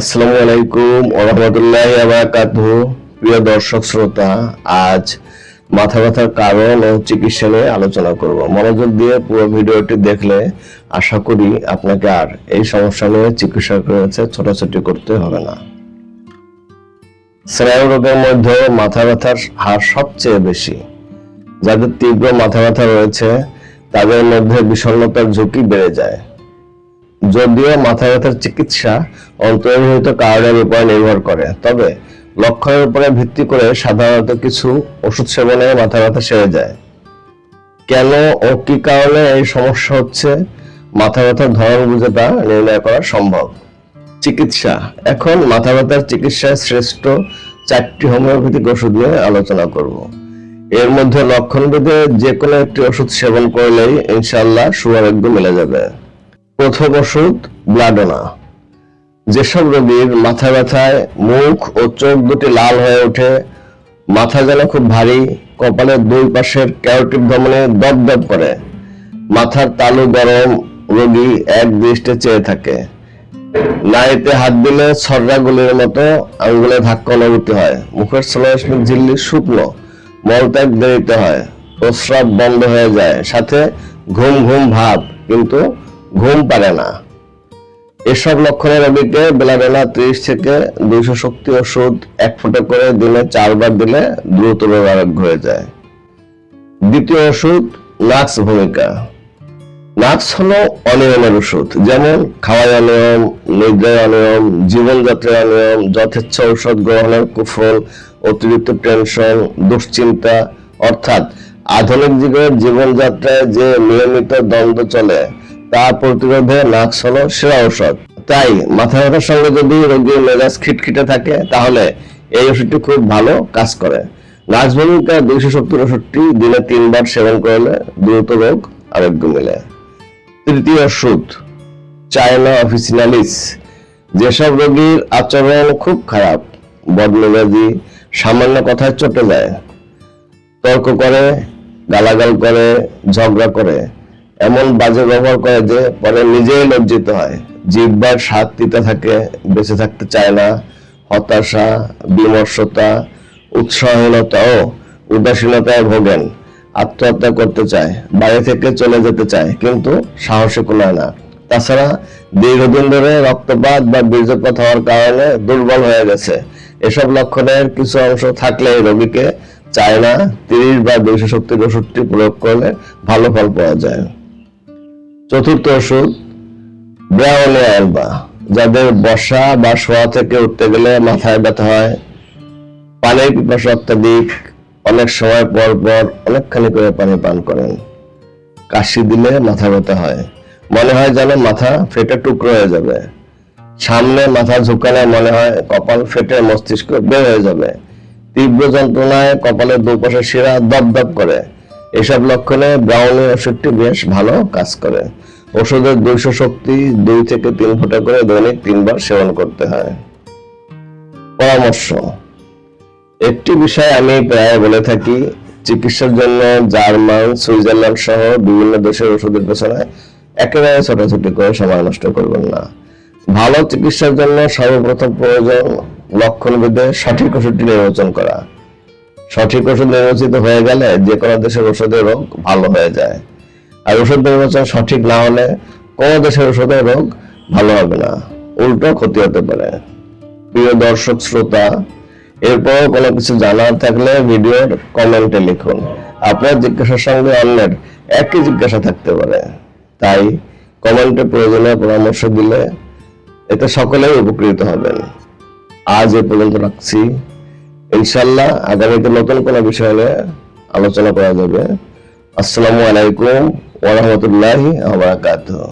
আসসালামু আলাইকুম ওরহমতুল্লাহ আবরাকাতুহ প্রিয় দর্শক, শ্রোতা, আজ মাথা ব্যথার কারণ ও চিকিৎসা নিয়ে আলোচনা করব। মনোযোগ দিয়ে পুরো ভিডিওটি দেখলে আশা করি আপনাকে আর এই সমস্যা নিয়ে চিকিৎসা করেছে ছোটাছুটি করতে হবে না। স্নায়ু রোগের মধ্যে মাথা ব্যথার হার সবচেয়ে বেশি। যাদের তীব্র মাথা ব্যথা রয়েছে, তাদের মধ্যে বিষণ্ণতার ঝুঁকি বেড়ে যায়। যদিও মাথা ব্যথার চিকিৎসা অন্তর্নিহিত কারণের উপর নির্ভর করে, তবে লক্ষণের উপরে ভিত্তি করে সাধারণত কিছু ওষুধ সেবনে মাথা ব্যথা সেরে যায়। কেন ও কি কারণে এই সমস্যা হচ্ছে? মাথা ব্যথার ধরন বুঝে তা নির্ণয় করা সম্ভব। চিকিৎসা। এখন মাথা ব্যথার চিকিৎসায় শ্রেষ্ঠ চারটি হোমিওপ্যাথিক ওষুধ নিয়ে আলোচনা করব। এর মধ্যে লক্ষণ ভেদে যে কোনো একটি ওষুধ সেবন করলেই ইনশাআল্লাহ সুয়ারোগ্য মিলে যাবে। প্রথম ওষুধ, ব্লাডোনা। যেসব রোগীর মাথা ব্যথায় মুখ ও চোখ দুটি লাল হয়ে ওঠে, মাথা যেন খুব ভারী, কপালের দুই পাশের ক্যারোটিভ ধমনে দপ দপ করে। মাথার তালু গরম, রোগী এক দৃষ্টে চেয়ে থাকে। নাড়িতে হাত দিলে ছররা গুলির মতো আঙ্গুলে ধাক্কা অনুভূতি হয়। মুখের শ্লোষ্মিক ঝিল্লি শুকনো, মলত্যাগ দেরিতে হয়। প্রস্রাব বন্ধ হয়ে যায়, সাথে ঘুম ঘুম ভাব, কিন্তু ঘুম পারে না। এসব লক্ষণের রোগীকে বেলাবেলা ত্রিশ থেকে দুইশো শক্তি ওষুধ এক ফোঁটা করে দিনে চারবার দিলে দ্রুত রোগ আরোগ্য হয়ে যায়। দ্বিতীয় ওষুধ, নাক্স ভূমিকা। নাক্স হলো অনিয়মের ওষুধ, যেমন খাওয়ায় অনিয়ম নিদ্রায় অনিয়ম জীবনযাত্রায় অনিয়ম, যথেচ্ছ ঔষধ গ্রহণের কুফল, অতিরিক্ত টেনশন, দুশ্চিন্তা, অর্থাৎ আধুনিক যুগের জীবনযাত্রায় যে নিয়মিত দ্বন্দ্ব চলে তা প্রতিরোধে নাক্স হলো সেরা ঔষধ। তাই মাথা ব্যথার সঙ্গে যদি রোগীর মেজাজ খিটখিটে থাকে, তাহলে এই ওষুধটি খুব ভালো কাজ করে। নাক্স ভূমিকা দুইশো সত্তর ওষুধটি দিনে তিনবার সেবন করলে দ্রুত রোগ আরোগ্য মেলে। তৃতীয় ওষুধ চায়না অফিসিনালিস। যেসব রোগীর আচরণ খুব খারাপ, বদমেজাজি, সামান্য কথায় চটে যায়। তর্ক করে, গালাগাল করে, ঝগড়া করে। এমন বাজে ব্যবহার করে যে পরে নিজেই লজ্জিত হয়। জিহ্বার স্বাদ তিতা থাকে, বেঁচে থাকতে চায় না, হতাশা, বিমর্ষতা উৎসাহহীনতা ও উদাসীনতায় ভোগেন, আত্মহত্যা করতে চায় বাড়ি থেকে চলে যেতে চায়, কিন্তু সাহসে কোলায় না। তাছাড়া দীর্ঘদিন ধরে রক্তপাত বা বীর্যপাত হওয়ার কারণে দুর্বল হয়ে গেছে। এসব লক্ষণের কিছু অংশ থাকলে রোগীকে চায় না তিরিশ বা দুইশো শক্তির ওষুধটি প্রয়োগ করলে ভালো ফল পাওয়া যায়। চতুর্থ ওষুধ ব্রাউনে অ্যালবা যাদের বসা বা শোয়া থেকে উঠতে গেলে মাথায় ব্যথা হয়, পানির পিপাসা অত্যাধিক, অনেক সময় পর পর অনেকখানি করে পানি পান করেন। কাশি দিলে মাথা ব্যথা হয়। মনে হয় যেন মাথা ফেটে টুকরো হয়ে যাবে। সামনে মাথা ঝুঁকালে মনে হয় কপাল ফেটে মস্তিষ্ক বের হয়ে যাবে। তীব্র যন্ত্রণায় কপালের দুপাশে শিরা দপ দপ করে। এসব লক্ষণে ব্রাউনি ওষুধটি বেশ ভালো কাজ করে। ওষুধের দুইশো শক্তি দুই থেকে তিন ফোঁটা করে দৈনিক তিনবার সেবন করতে হয়। পরামর্শ। একটি বিষয় আমি প্রায় বলে থাকি, চিকিৎসার জন্য জার্মান, সুইজারল্যান্ড সহ বিভিন্ন দেশের ওষুধের পেছনে একেবারে ছোটাছুটি করে সময় নষ্ট করবেন না। ভালো চিকিৎসার জন্য সর্বপ্রথম প্রয়োজন লক্ষণ ভেদে সঠিক ওষুধটি নির্বাচন করা। সঠিক ওষুধ নির্বাচিত হয়ে গেলে যে কোনো দেশের ওষুধের রোগ ভালো হয়ে যায়। আর ওষুধ নির্বাচন সঠিক না হলে কোনো দেশের ওষুধের রোগ ভালো হবে না, উল্টো ক্ষতি হতে পারে। প্রিয় দর্শক, শ্রোতা, এরপরও কোনো কিছু জানার থাকলে ভিডিওর কমেন্টে লিখুন। আপনার জিজ্ঞাসার সঙ্গে অন্যের একই জিজ্ঞাসা থাকতে পারে। তাই কমেন্টে প্রয়োজনীয় পরামর্শ দিলে এতে সকলেই উপকৃত হবেন। আজ এ পর্যন্ত রাখছি। ইনশাল্লাহ আগামীতে নতুন কোনো বিষয় নিয়ে আলোচনা করা যাবে। আসসালামু আলাইকুম ওরহমতুল্লাহি আবরাকাতুহ